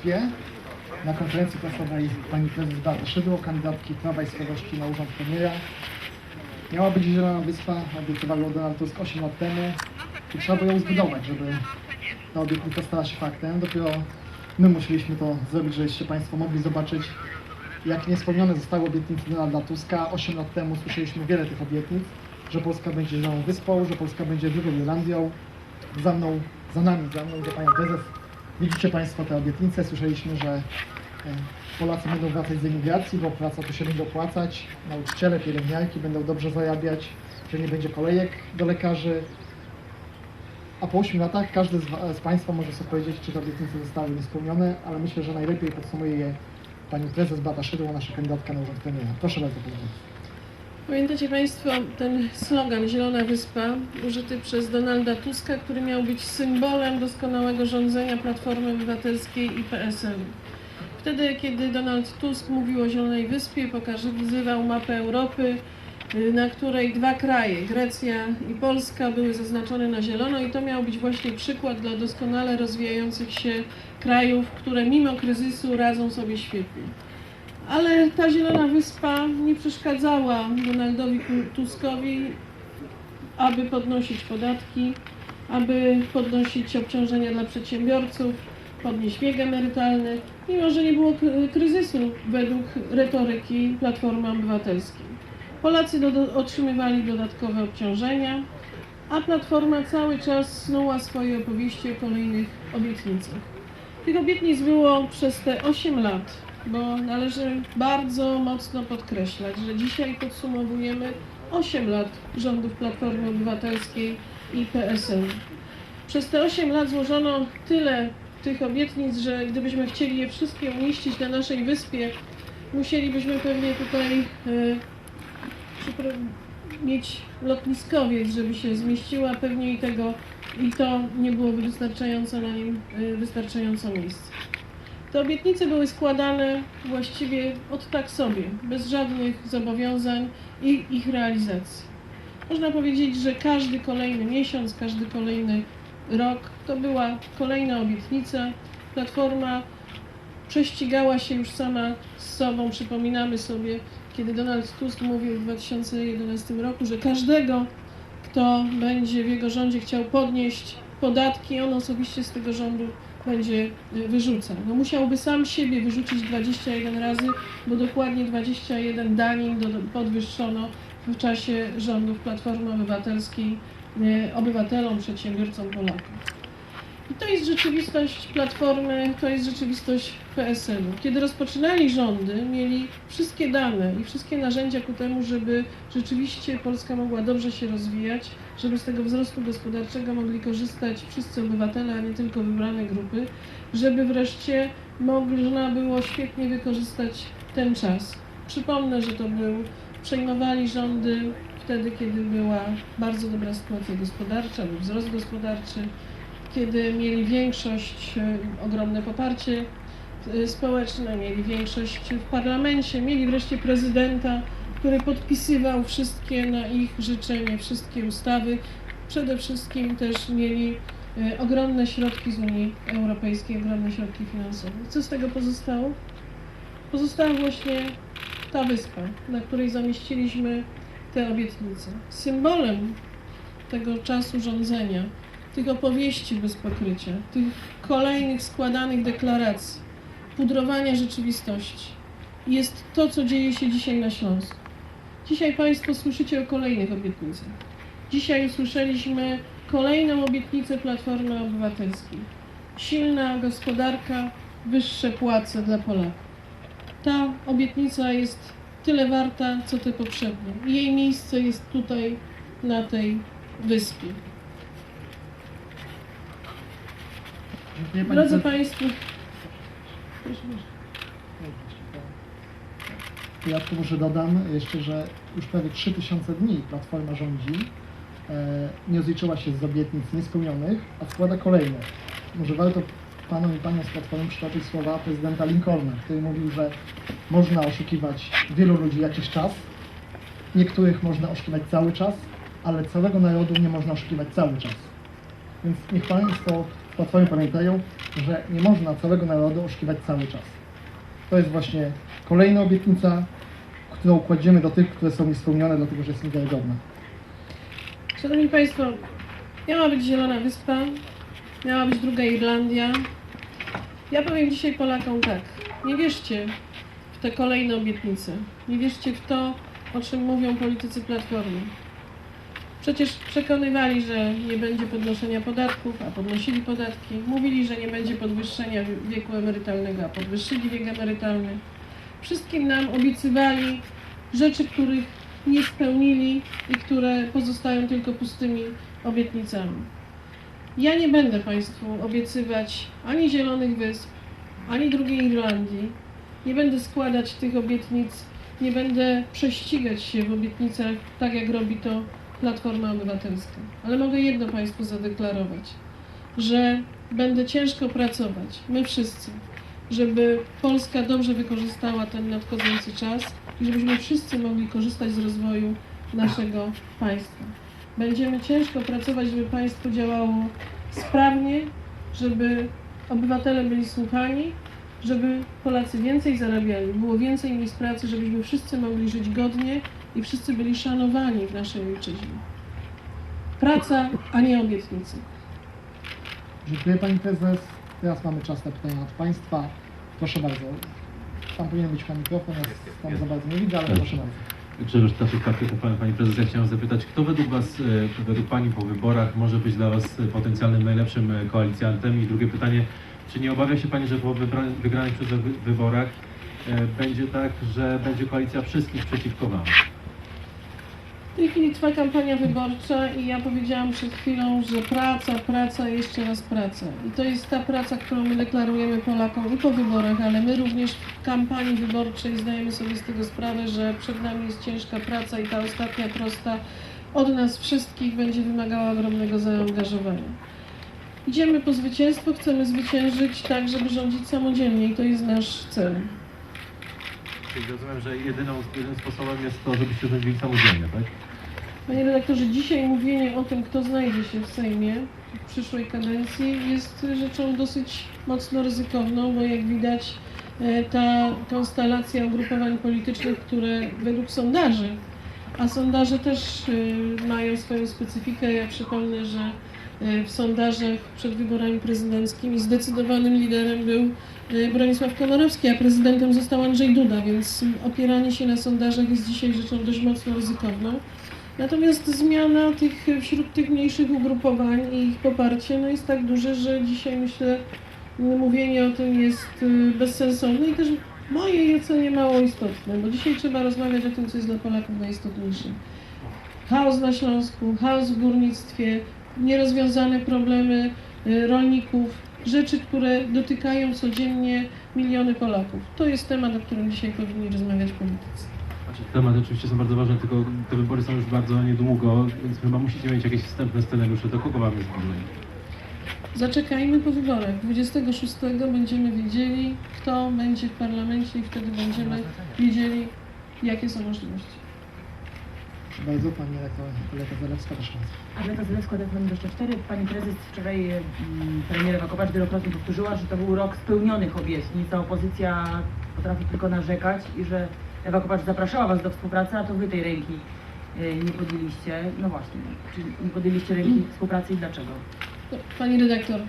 Wyspie na konferencji prasowej pani prezes Beata Szydło, kandydatki Prawa i Sprawiedliwości na urząd premiera. Miała być Zielona Wyspa, obiecywał ją Donald Tusk 8 lat temu i trzeba było ją zbudować, żeby ta obietnica stała się faktem. Dopiero my musieliśmy to zrobić, żebyście Państwo mogli zobaczyć, jak niespełnione zostały obietnice Donalda Tuska. 8 lat temu słyszeliśmy wiele tych obietnic, że Polska będzie Zieloną Wyspą, że Polska będzie drugą Irlandią. Za mną, za nami, za mną, za Panią Prezes. Widzicie Państwo te obietnice. Słyszeliśmy, że e, Polacy będą wracać z emigracji, bo praca tu się będzie opłacać. Nauczyciele, pielęgniarki będą dobrze zarabiać, że nie będzie kolejek do lekarzy. A po 8 latach każdy z, wa- z Państwa może sobie powiedzieć, czy te obietnice zostały niespełnione, ale myślę, że najlepiej podsumuje je Pani Prezes Beata Szydło, nasza kandydatka na urząd premiera. Proszę bardzo, Pani Prezes. Pamiętacie Państwo ten slogan Zielona Wyspa, użyty przez Donalda Tuska, który miał być symbolem doskonałego rządzenia Platformy Obywatelskiej i PSL. Wtedy, kiedy Donald Tusk mówił o Zielonej Wyspie, pokazywał mapę Europy, y, na której dwa kraje, Grecja i Polska, były zaznaczone na zielono i to miał być właśnie przykład dla doskonale rozwijających się krajów, które mimo kryzysu radzą sobie świetnie. Ale ta Zielona Wyspa nie przeszkadzała Donaldowi Tuskowi, aby podnosić podatki, aby podnosić obciążenia dla przedsiębiorców, podnieść wiek emerytalny, mimo że nie było kry- kryzysu według retoryki Platformy Obywatelskiej. Polacy do, otrzymywali dodatkowe obciążenia, a Platforma cały czas snuła swoje opowieści o kolejnych obietnicach. Tych obietnic było przez te 8 lat, bo należy bardzo mocno podkreślać, że dzisiaj podsumowujemy 8 lat rządów Platformy Obywatelskiej i PSL. Przez te 8 lat złożono tyle tych obietnic, że gdybyśmy chcieli je wszystkie umieścić na naszej wyspie, musielibyśmy pewnie tutaj przypro- mieć lotniskowiec, żeby się zmieściła, pewnie i tego i to nie byłoby wystarczająco na nim y, wystarczająco miejsca. Te obietnice były składane właściwie od tak sobie, bez żadnych zobowiązań i ich realizacji. Można powiedzieć, że każdy kolejny miesiąc, każdy kolejny rok to była kolejna obietnica. Platforma prześcigała się już sama z sobą. Przypominamy sobie, kiedy Donald Tusk mówił w 2011 roku, że każdego kto będzie w jego rządzie chciał podnieść podatki, on osobiście z tego rządu będzie wyrzucał. No musiałby sam siebie wyrzucić 21 razy, bo dokładnie 21 danin podwyższono w czasie rządów Platformy Obywatelskiej y, obywatelom, przedsiębiorcom, Polakom. I to jest rzeczywistość Platformy, to jest rzeczywistość PSL-u. Kiedy rozpoczynali rządy, mieli wszystkie dane i wszystkie narzędzia ku temu, żeby rzeczywiście Polska mogła dobrze się rozwijać, żeby z tego wzrostu gospodarczego mogli korzystać wszyscy obywatele, a nie tylko wybrane grupy, żeby wreszcie można było świetnie wykorzystać ten czas. Przypomnę, że to był, przejmowali rządy wtedy, kiedy była bardzo dobra sytuacja gospodarcza, był wzrost gospodarczy, kiedy mieli większość, e, ogromne poparcie e, społeczne, mieli większość w parlamencie, mieli wreszcie prezydenta, który podpisywał wszystkie na ich życzenie, wszystkie ustawy. Przede wszystkim też mieli e, ogromne środki z Unii Europejskiej, ogromne środki finansowe. Co z tego pozostało? Pozostała właśnie ta wyspa, na której zamieściliśmy te obietnice. Symbolem tego czasu rządzenia, tych opowieści bez pokrycia, tych kolejnych składanych deklaracji, pudrowania rzeczywistości jest to, co dzieje się dzisiaj na Śląsku. Dzisiaj Państwo słyszycie o kolejnych obietnicach. Dzisiaj usłyszeliśmy kolejną obietnicę Platformy Obywatelskiej. Silna gospodarka, wyższe płace dla Polaków. Ta obietnica jest tyle warta, co te poprzednie. Jej miejsce jest tutaj, na tej wyspie. Dziękuję Pani Drodzy Prezes. Państwo, proszę bardzo. W dodatku może dodam jeszcze, że już prawie 3000 dni Platforma rządzi, e, nie rozliczyła się z obietnic niespełnionych, a składa kolejne. Może warto Panom i Paniom z Platformy przytoczyć słowa prezydenta Lincolna, który mówił, że można oszukiwać wielu ludzi jakiś czas, niektórych można oszukiwać cały czas, ale całego narodu nie można oszukiwać cały czas. Więc niech Państwo Platformy pamiętają, że nie można całego narodu oszukiwać cały czas. To jest właśnie kolejna obietnica, którą kładziemy do tych, które są niespełnione, dlatego że jest niewiarygodna. Szanowni Państwo, miała być Zielona Wyspa, miała być druga Irlandia. Ja powiem dzisiaj Polakom tak, nie wierzcie w te kolejne obietnice, nie wierzcie w to, o czym mówią politycy Platformy. Przecież przekonywali, że nie będzie podnoszenia podatków, a podnosili podatki. Mówili, że nie będzie podwyższenia wieku emerytalnego, a podwyższyli wiek emerytalny. Wszystkim nam obiecywali rzeczy, których nie spełnili i które pozostają tylko pustymi obietnicami. Ja nie będę Państwu obiecywać ani Zielonych Wysp, ani drugiej Irlandii. Nie będę składać tych obietnic, nie będę prześcigać się w obietnicach, tak jak robi to Platforma Obywatelska. Ale mogę jedno Państwu zadeklarować, że będę ciężko pracować, my wszyscy, żeby Polska dobrze wykorzystała ten nadchodzący czas i żebyśmy wszyscy mogli korzystać z rozwoju naszego państwa. Będziemy ciężko pracować, żeby państwo działało sprawnie, żeby obywatele byli słuchani, żeby Polacy więcej zarabiali, było więcej miejsc pracy, żebyśmy wszyscy mogli żyć godnie i wszyscy byli szanowani w naszej ojczyźnie. Praca, a nie obietnice. Dziękuję Pani Prezes. Teraz mamy czas na pytania od Państwa. Proszę bardzo. Tam powinien być Pan mikrofon, ja tam za bardzo nie widzę, ale proszę bardzo. Grzegorz Staszek, Pani, Pani Prezes, ja chciałem zapytać, kto według Was, e, według Pani po wyborach może być dla Was e, potencjalnym najlepszym e, koalicjantem? I drugie pytanie, czy nie obawia się Pani, że po wygranych przez wy- wyborach będzie tak, że będzie koalicja wszystkich przeciwko Wam? Tej chwili trwa kampania wyborcza i ja powiedziałam przed chwilą, że praca, praca, jeszcze raz praca. I to jest ta praca, którą my deklarujemy Polakom i po wyborach, ale my również w kampanii wyborczej zdajemy sobie z tego sprawę, że przed nami jest ciężka praca i ta ostatnia prosta od nas wszystkich będzie wymagała ogromnego zaangażowania. Idziemy po zwycięstwo, chcemy zwyciężyć tak, żeby rządzić samodzielnie i to jest nasz cel. Czyli rozumiem, że jedyną, jedynym sposobem jest to, żebyście rządzili samodzielnie, tak? Panie redaktorze, dzisiaj mówienie o tym, kto znajdzie się w Sejmie w przyszłej kadencji jest rzeczą dosyć mocno ryzykowną, bo jak widać e, ta konstelacja ugrupowań politycznych, które według sondaży, a sondaże też e, mają swoją specyfikę, ja przypomnę, że e, w sondażach przed wyborami prezydenckimi zdecydowanym liderem był Bronisław Komorowski, a prezydentem został Andrzej Duda, więc opieranie się na sondażach jest dzisiaj rzeczą dość mocno ryzykowną. Natomiast zmiana tych, wśród tych mniejszych ugrupowań i ich poparcie no jest tak duże, że dzisiaj myślę, mówienie o tym jest y, bezsensowne i też w mojej ocenie mało istotne, bo dzisiaj trzeba rozmawiać o tym, co jest dla Polaków najistotniejsze. Chaos na Śląsku, chaos w górnictwie, nierozwiązane problemy y, rolników, rzeczy, które dotykają codziennie miliony Polaków. To jest temat, o którym dzisiaj powinni rozmawiać politycy. Znaczy, tematy oczywiście są bardzo ważne, tylko te wybory są już bardzo niedługo, więc chyba musicie mieć jakieś wstępne scenariusze, do kogo jest bliżej? Zaczekajmy po wyborach. 26 będziemy wiedzieli, kto będzie w parlamencie i wtedy będziemy wiedzieli, jakie są możliwości. Proszę bardzo, Pani Koleta Zalewska, proszę bardzo. Agata Zalewska, TFM 24. Pani prezes wczoraj mm, premier Ewa Kopacz wielokrotnie powtórzyła, że to był rok spełnionych obietnic, a opozycja potrafi tylko narzekać i że Ewa Kopacz zapraszała Was do współpracy, a to Wy tej ręki y, nie podjęliście. No właśnie, czy nie podjęliście ręki współpracy i dlaczego? No, Pani redaktor,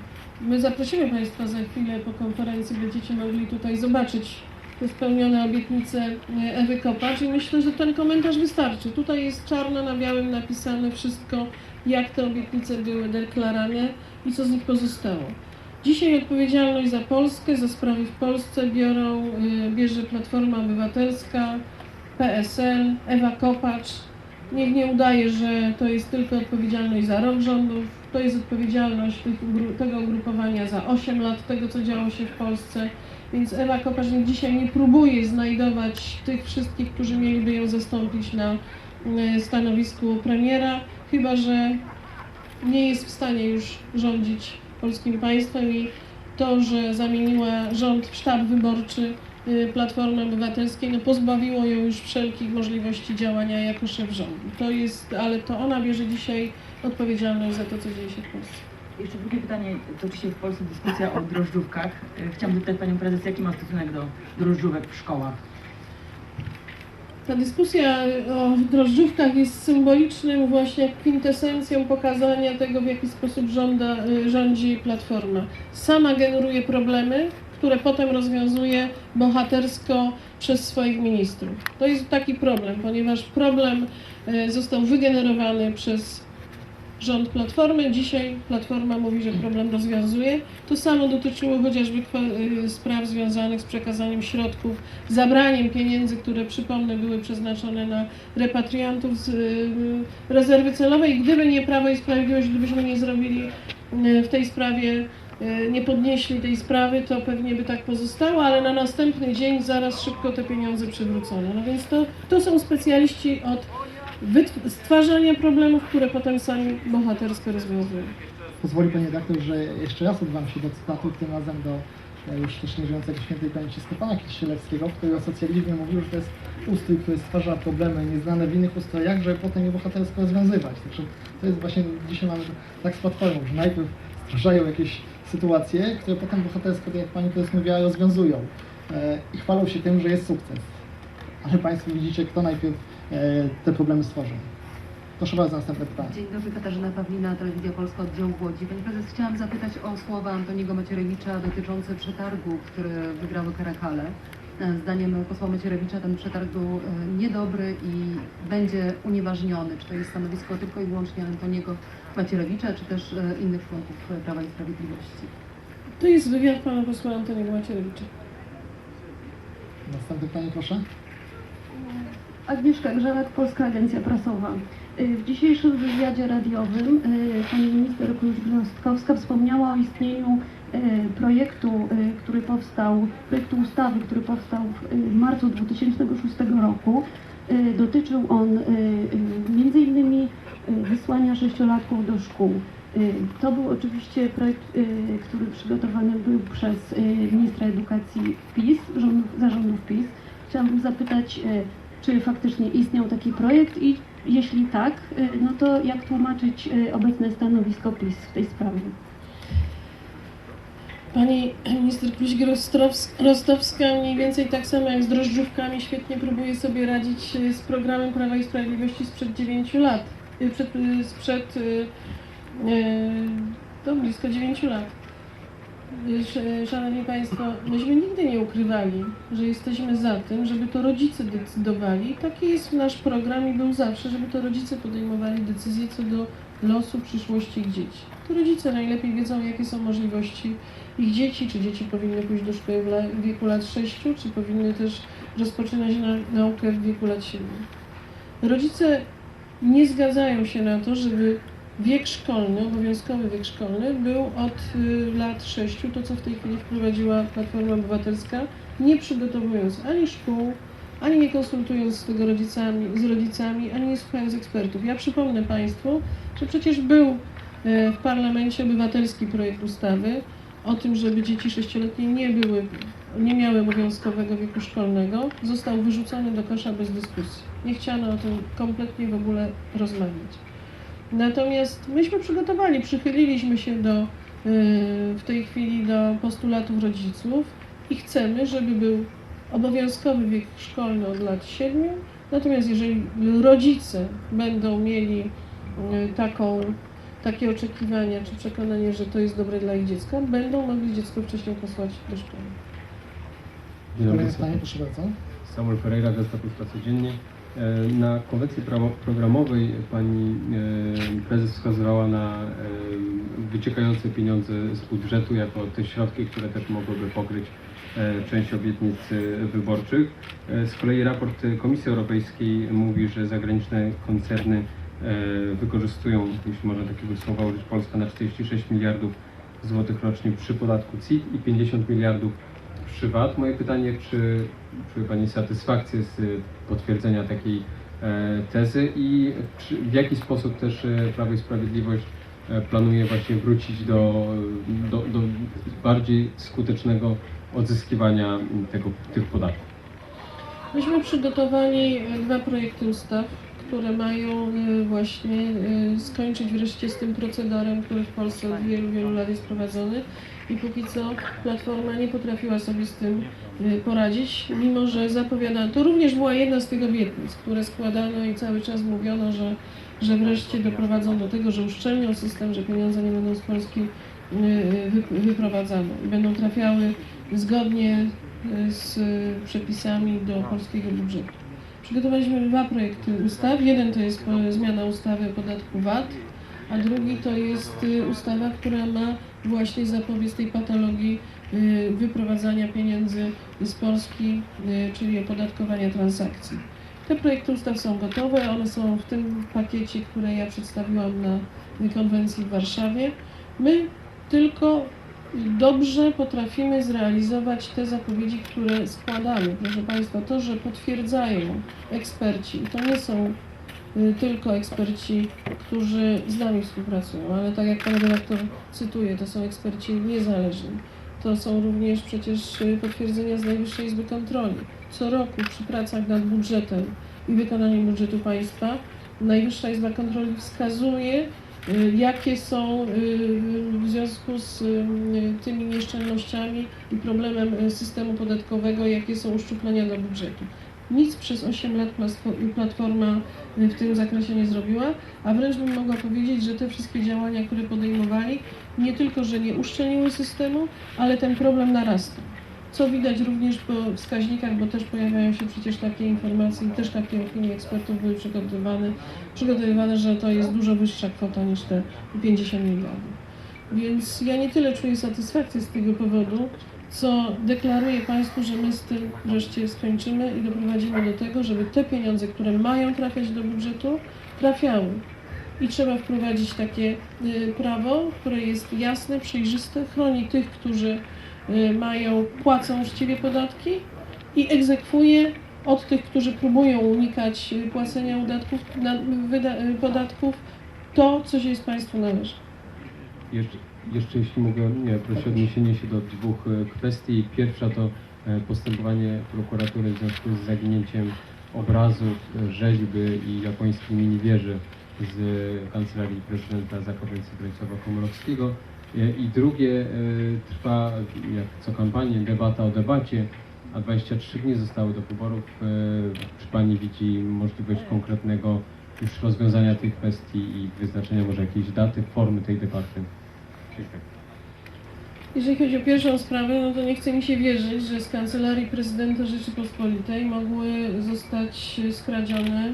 my zaprosimy Państwa za chwilę po konferencji, będziecie mogli tutaj zobaczyć spełnione obietnice e, Ewy Kopacz i myślę, że ten komentarz wystarczy. Tutaj jest czarno na białym napisane wszystko, jak te obietnice były deklarowane i co z nich pozostało. Dzisiaj odpowiedzialność za Polskę, za sprawy w Polsce biorą, y, bierze Platforma Obywatelska, PSL, Ewa Kopacz. Niech nie udaje, że to jest tylko odpowiedzialność za rok rządów, to jest odpowiedzialność tego ugrupowania za 8 lat tego, co działo się w Polsce. Więc Ewa Kopacz dzisiaj nie próbuje znajdować tych wszystkich, którzy mieliby ją zastąpić na y, stanowisku premiera, chyba że nie jest w stanie już rządzić polskim państwem i to, że zamieniła rząd w sztab wyborczy y, Platformy Obywatelskiej, no pozbawiło ją już wszelkich możliwości działania jako szef rządu. To jest, ale to ona bierze dzisiaj odpowiedzialność za to, co dzieje się w Polsce. Jeszcze drugie pytanie, toczy się w Polsce dyskusja o drożdżówkach. E, Chciałam zapytać Panią Prezes, jaki ma stosunek do drożdżówek w szkołach? Ta dyskusja o drożdżówkach jest symbolicznym właśnie kwintesencją pokazania tego, w jaki sposób żąda, y, rządzi Platforma. Sama generuje problemy, które potem rozwiązuje bohatersko przez swoich ministrów. To jest taki problem, ponieważ problem y, został wygenerowany przez rząd Platformy. Dzisiaj Platforma mówi, że problem rozwiązuje. To samo dotyczyło chociażby y, spraw związanych z przekazaniem środków, zabraniem pieniędzy, które przypomnę były przeznaczone na repatriantów z y, rezerwy celowej. Gdyby nie Prawo i Sprawiedliwość, gdybyśmy nie zrobili y, w tej sprawie, nie podnieśli tej sprawy, to pewnie by tak pozostało, ale na następny dzień zaraz szybko te pieniądze przywrócono. No więc to, to są specjaliści od stwarzania problemów, które potem sami bohatersko rozwiązują. Pozwoli Panie redaktor, że jeszcze raz odwam się do cytatu, tym razem do e, już też nieżyjącego świętej pamięci Stefana Kisielewskiego, który o socjalizmie mówił, że to jest ustrój, który stwarza problemy nieznane w innych ustrojach, żeby potem je bohatersko rozwiązywać. Także to jest właśnie, dzisiaj mamy tak z Platformą, że najpierw stwarzają jakieś sytuacje, które potem bohatersko, tak jak Pani Prezes mówiła, rozwiązują. E, I chwalą się tym, że jest sukces. Ale Państwo widzicie, kto najpierw te problemy stworzył. Proszę bardzo, następne pytanie. Dzień dobry, Katarzyna Pawlina, Telewizja Polska, oddział w Łodzi. Pani prezes, chciałam zapytać o słowa Antoniego Macierewicza dotyczące przetargu, które wygrały Karakale. E, Zdaniem posła Macierewicza ten przetarg był e, niedobry i będzie unieważniony. Czy to jest stanowisko tylko i wyłącznie Antoniego Macierewicza, czy też e, innych członków e, Prawa i Sprawiedliwości? To jest wywiad pana posła Antoniego Macierewicza. Następne pytanie, proszę. Agnieszka Grzelak, Polska Agencja Prasowa. Y, W dzisiejszym wywiadzie radiowym y, pani minister Kluź-Gnostkowska wspomniała o istnieniu y, projektu, który powstał, projektu ustawy, który powstał w marcu 2006 roku. Dotyczył on y, wysłania sześciolatków do szkół. To był oczywiście projekt, który przygotowany był przez ministra edukacji PiS, rządów, zarządów PiS. Chciałabym zapytać, czy faktycznie istniał taki projekt i jeśli tak, y, no to jak tłumaczyć y, obecne stanowisko PiS w tej sprawie? Pani minister Kluź-Rostowska mniej więcej tak samo jak z drożdżówkami świetnie próbuje sobie radzić y, z programem Prawa i Sprawiedliwości sprzed 9 lat. Przed, sprzed to blisko 9 lat. Y, sz- Szanowni Państwo, myśmy nigdy nie ukrywali, że jesteśmy za tym, żeby to rodzice decydowali. Taki jest nasz program i był zawsze, żeby to rodzice podejmowali decyzje co do losu, przyszłości ich dzieci. To rodzice najlepiej wiedzą, jakie są możliwości ich dzieci, czy dzieci powinny pójść do szkoły w wieku lat 6, czy powinny też rozpoczynać na, naukę w wieku lat 7. Rodzice nie zgadzają się na to, żeby wiek szkolny, obowiązkowy wiek szkolny był od y, lat 6, to co w tej chwili wprowadziła Platforma Obywatelska, nie przygotowując ani szkół, ani nie konsultując z tego rodzicami, z rodzicami, ani nie słuchając ekspertów. Ja przypomnę Państwu, że przecież był y, w parlamencie obywatelski projekt ustawy o tym, żeby dzieci sześcioletnie nie były, nie miały obowiązkowego wieku szkolnego, został wyrzucony do kosza bez dyskusji. Nie chciano o tym kompletnie w ogóle rozmawiać. Natomiast myśmy przygotowali, przychyliliśmy się do, y, w tej chwili do postulatów rodziców i chcemy, żeby był obowiązkowy wiek szkolny od lat 7. Natomiast jeżeli rodzice będą mieli y, taką, takie oczekiwania czy przekonanie, że to jest dobre dla ich dziecka, będą mogli dziecko wcześniej posłać do szkoły. Dzień dobry. Proszę bardzo. Samuel Ferreira, Gazeta Polska Codziennie. E, Na konwencji programowej pani e, prezes wskazywała na e, wyciekające pieniądze z budżetu jako te środki, które też mogłyby pokryć część obietnic wyborczych. Z kolei raport Komisji Europejskiej mówi, że zagraniczne koncerny wykorzystują, jeśli można takiego słowa użyć, Polskę na 46 miliardów złotych rocznie przy podatku CIT i 50 miliardów przy VAT. Moje pytanie, czy czuje Pani satysfakcję z y, potwierdzenia takiej e, tezy i czy, w jaki sposób też e, Prawo i Sprawiedliwość e, planuje właśnie wrócić do, do, do bardziej skutecznego odzyskiwania tego, tych podatków? Myśmy przygotowali dwa projekty ustaw, które mają właśnie skończyć wreszcie z tym procederem, który w Polsce od wielu, wielu lat jest prowadzony. I póki co Platforma nie potrafiła sobie z tym y, poradzić, mimo że zapowiadano, to również była jedna z tych obietnic, które składano i cały czas mówiono, że, że wreszcie doprowadzą do tego, że uszczelnią system, że pieniądze nie będą z Polski y, wy- wyprowadzane i będą trafiały zgodnie y, z przepisami do polskiego budżetu. Przygotowaliśmy dwa projekty ustaw. Jeden to jest zmiana ustawy o podatku VAT, a drugi to jest ustawa, która ma właśnie zapobiec tej patologii y, wyprowadzania pieniędzy z Polski, y, czyli opodatkowania transakcji. Te projekty ustaw są gotowe, one są w tym pakiecie, które ja przedstawiłam na konwencji w Warszawie. My tylko dobrze potrafimy zrealizować te zapowiedzi, które składamy. Proszę Państwa, to, że potwierdzają eksperci, to nie są tylko eksperci, którzy z nami współpracują, ale tak jak Pan redaktor cytuje, to są eksperci niezależni. To są również przecież y, potwierdzenia z Najwyższej Izby Kontroli. Co roku przy pracach nad budżetem i wykonaniem budżetu państwa Najwyższa Izba Kontroli wskazuje, y, jakie są y, w związku z tymi nieszczelnościami i problemem systemu podatkowego, jakie są uszczuplenia do budżetu. Nic przez 8 lat Platfo- Platforma y, w tym zakresie nie zrobiła, a wręcz bym mogła powiedzieć, że te wszystkie działania, które podejmowali, nie tylko, że nie uszczelniły systemu, ale ten problem narasta. Co widać również po wskaźnikach, bo też pojawiają się przecież takie informacje i też takie opinie ekspertów były przygotowywane, przygotowywane, że to jest dużo wyższa kwota niż te 50 miliardów. Więc ja nie tyle czuję satysfakcję z tego powodu, co deklaruję Państwu, że my z tym wreszcie skończymy i doprowadzimy do tego, żeby te pieniądze, które mają trafiać do budżetu, trafiały. I trzeba wprowadzić takie y, prawo, które jest jasne, przejrzyste, chroni tych, którzy y, mają, płacą uczciwie podatki i egzekwuje od tych, którzy próbują unikać y, płacenia podatków, to, co się z Państwu należy. Jeszcze, jeszcze jeśli mogę, nie, proszę o odniesienie się do dwóch e, kwestii. Pierwsza to e, postępowanie prokuratury w związku z zaginięciem obrazów, e, rzeźby i japońskiej minibieży z Kancelarii Prezydenta Zakopańca Bronisława E, I drugie, trwa jak co kampanię debata o debacie, a 23 dni zostały do wyborów. Czy Pani widzi możliwość konkretnego już rozwiązania tych kwestii i wyznaczenia może jakiejś daty, formy tej debaty? Jeżeli chodzi o pierwszą sprawę, no to nie chce mi się wierzyć, że z Kancelarii Prezydenta Rzeczypospolitej mogły zostać skradzione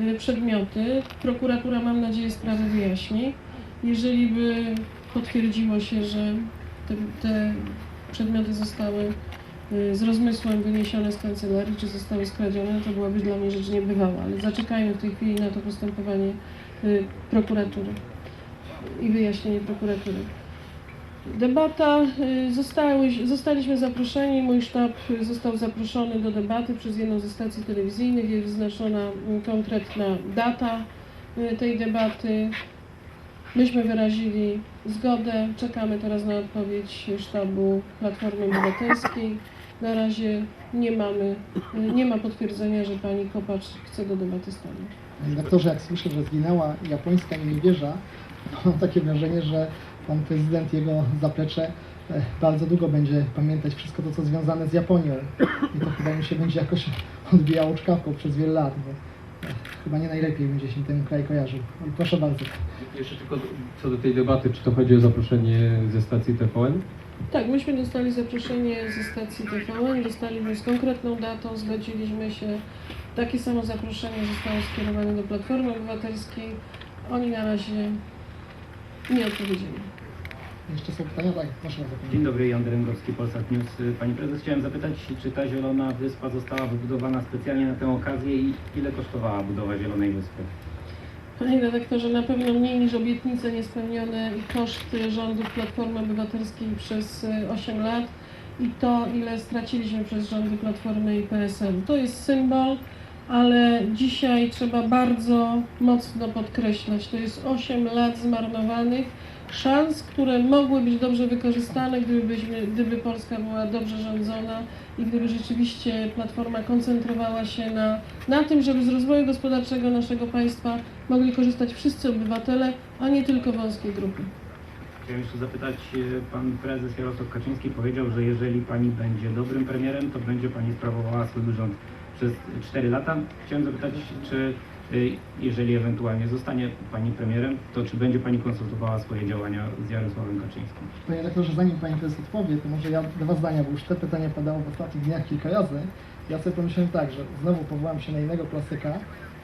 y, przedmioty. Prokuratura, mam nadzieję, sprawę wyjaśni. Jeżeli by potwierdziło się, że te, te przedmioty zostały y, z rozmysłem wyniesione z kancelarii, czy zostały skradzione, to byłaby dla mnie rzecz niebywała. Ale zaczekajmy w tej chwili na to postępowanie y, prokuratury i wyjaśnienie prokuratury. Debata, y, zostały, zostaliśmy zaproszeni, mój sztab został zaproszony do debaty przez jedną ze stacji telewizyjnych, jest wyznaczona y, konkretna data y, tej debaty. Myśmy wyrazili zgodę, czekamy teraz na odpowiedź sztabu Platformy Obywatelskiej. Na razie nie mamy, y, nie ma potwierdzenia, że pani Kopacz chce do debaty stanąć. Panie doktorze, jak słyszę, że zginęła japońska minibieża, to mam takie wrażenie, że pan prezydent, jego zaplecze e, bardzo długo będzie pamiętać wszystko to, co związane z Japonią. I to chyba mu się będzie jakoś odbijało czkawką przez wiele lat, bo e, chyba nie najlepiej będzie się ten kraj kojarzył. I proszę bardzo. Jeszcze tylko co do tej debaty, czy to chodzi o zaproszenie ze stacji TVN? Tak, myśmy dostali zaproszenie ze stacji TVN, dostaliśmy z konkretną datą, zgodziliśmy się. Takie samo zaproszenie zostało skierowane do Platformy Obywatelskiej. Oni na razie nie odpowiedzieli. Jeszcze są pytania? Tak, proszę bardzo. Dzień dobry, Jan Dęgowski, Polsat News. Pani prezes, chciałem zapytać, czy ta zielona wyspa została wybudowana specjalnie na tę okazję i ile kosztowała budowa Zielonej Wyspy? Panie redaktorze, na pewno mniej niż obietnice niespełnione i koszty rządów Platformy Obywatelskiej przez e, 8 lat i to, ile straciliśmy przez rządy Platformy i PSL. To jest symbol, ale dzisiaj trzeba bardzo mocno podkreślać, to jest 8 lat zmarnowanych, szans, które mogły być dobrze wykorzystane, gdybyśmy, gdyby Polska była dobrze rządzona i gdyby rzeczywiście Platforma koncentrowała się na, na tym, żeby z rozwoju gospodarczego naszego państwa mogli korzystać wszyscy obywatele, a nie tylko wąskie grupy. Chciałem jeszcze zapytać, e, pan prezes Jarosław Kaczyński powiedział, że jeżeli pani będzie dobrym premierem, to będzie pani sprawowała swój rząd przez 4 lata. Chciałem zapytać, czy e, jeżeli ewentualnie zostanie pani premierem, to czy będzie pani konsultowała swoje działania z Jarosławem Kaczyńskim? Panie redaktorze, zanim Pani prezes odpowie, to może ja dwa zdania, bo już te pytania padały w ostatnich dniach kilka razy. Ja sobie pomyślałem tak, że znowu powołam się na innego klasyka,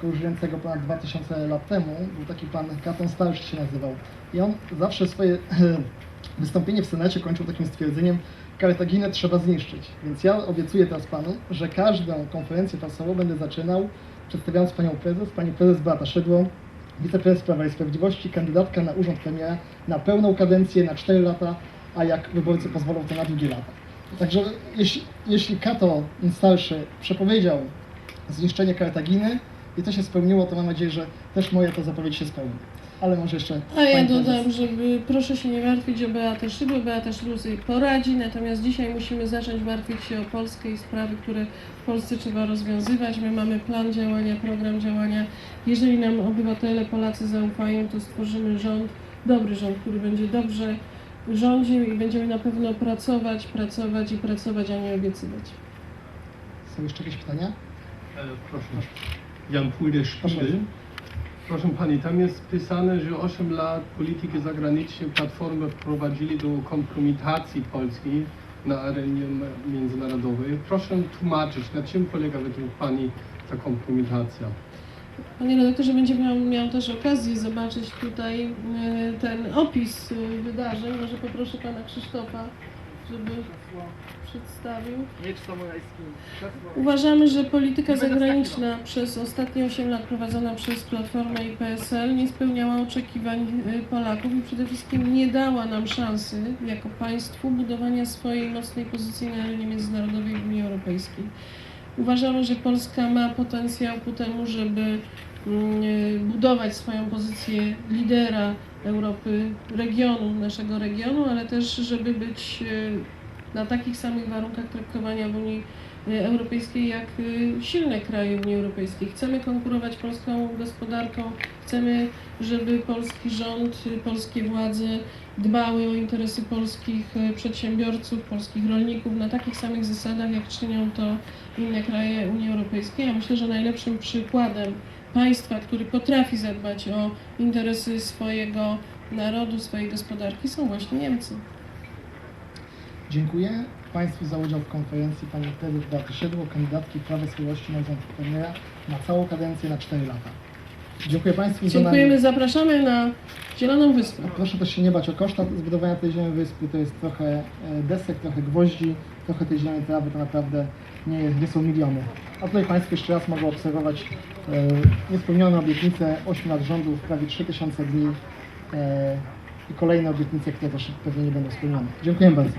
tylko żyjącego ponad 2000 lat temu. Był taki pan Katon Starszy się nazywał. I on zawsze swoje wystąpienie w Senacie kończył takim stwierdzeniem Kartaginę trzeba zniszczyć. Więc ja obiecuję teraz Panu, że każdą konferencję prasową będę zaczynał przedstawiając Panią Prezes, Pani Prezes Beata Szydło, wiceprezes Prawa i Sprawiedliwości, kandydatka na urząd premiera na pełną kadencję, na 4 lata, a jak wyborcy pozwolą, to na długie lata. Także jeśli, jeśli Kato starszy przepowiedział zniszczenie Kartaginy i to się spełniło, to mam nadzieję, że też moja ta zapowiedź się spełni. Ale może jeszcze A ja pani prezes. dodam, żeby proszę się nie martwić o Beatę Szydło. Beata Szydło sobie poradzi, natomiast dzisiaj musimy zacząć martwić się o Polskę i sprawy, które w Polsce trzeba rozwiązywać. My mamy plan działania, program działania. Jeżeli nam obywatele, Polacy zaufają, to stworzymy rząd, dobry rząd, który będzie dobrze rządził i będziemy na pewno pracować, pracować i pracować, a nie obiecywać. Są jeszcze jakieś pytania? E, Proszę. Jan Pujde Spiegel. Proszę Pani, tam jest pisane, że 8 lat polityki zagranicznej Platformy wprowadzili do kompromitacji Polski na arenie międzynarodowej. Proszę tłumaczyć, na czym polega według Pani ta kompromitacja? Panie redaktorze, będzie miał, miał też okazję zobaczyć tutaj e, ten opis e, wydarzeń. Może poproszę pana Krzysztofa, żeby przedstawił. Uważamy, że polityka zagraniczna przez ostatnie 8 lat prowadzona przez Platformę i PSL nie spełniała oczekiwań y, Polaków i przede wszystkim nie dała nam szansy jako państwu budowania swojej mocnej pozycji na arenie międzynarodowej w Unii Europejskiej. Uważamy, że Polska ma potencjał ku temu, żeby budować swoją pozycję lidera Europy, regionu, naszego regionu, ale też, żeby być y, na takich samych warunkach traktowania w Unii y, Europejskiej jak y, silne kraje Unii Europejskiej. Chcemy konkurować polską gospodarką, chcemy, żeby polski rząd, y, polskie władze dbały o interesy polskich y, przedsiębiorców, polskich rolników na takich samych zasadach, jak czynią to inne kraje Unii Europejskiej. Ja myślę, że najlepszym przykładem państwa, który potrafi zadbać o interesy swojego narodu, swojej gospodarki są właśnie Niemcy. Dziękuję Państwu za udział w konferencji Pani Prezes Beaty Szydło, kandydatki Prawa Sprawiedliwości na urząd premiera na całą kadencję na 4 lata. Dziękuję Państwu za Dziękujemy, zapraszamy na Zieloną Wyspę. Proszę też się nie bać o koszta zbudowania tej zielonej wyspy. To jest trochę e, desek, trochę gwoździ, trochę tej zielonej trawy, to naprawdę nie, jest, nie są miliony. A tutaj Państwo jeszcze raz mogą obserwować e, niespełnione obietnice 8 lat rządów, prawie 3000 dni e, i kolejne obietnice, które też pewnie nie będą spełnione. Dziękuję bardzo.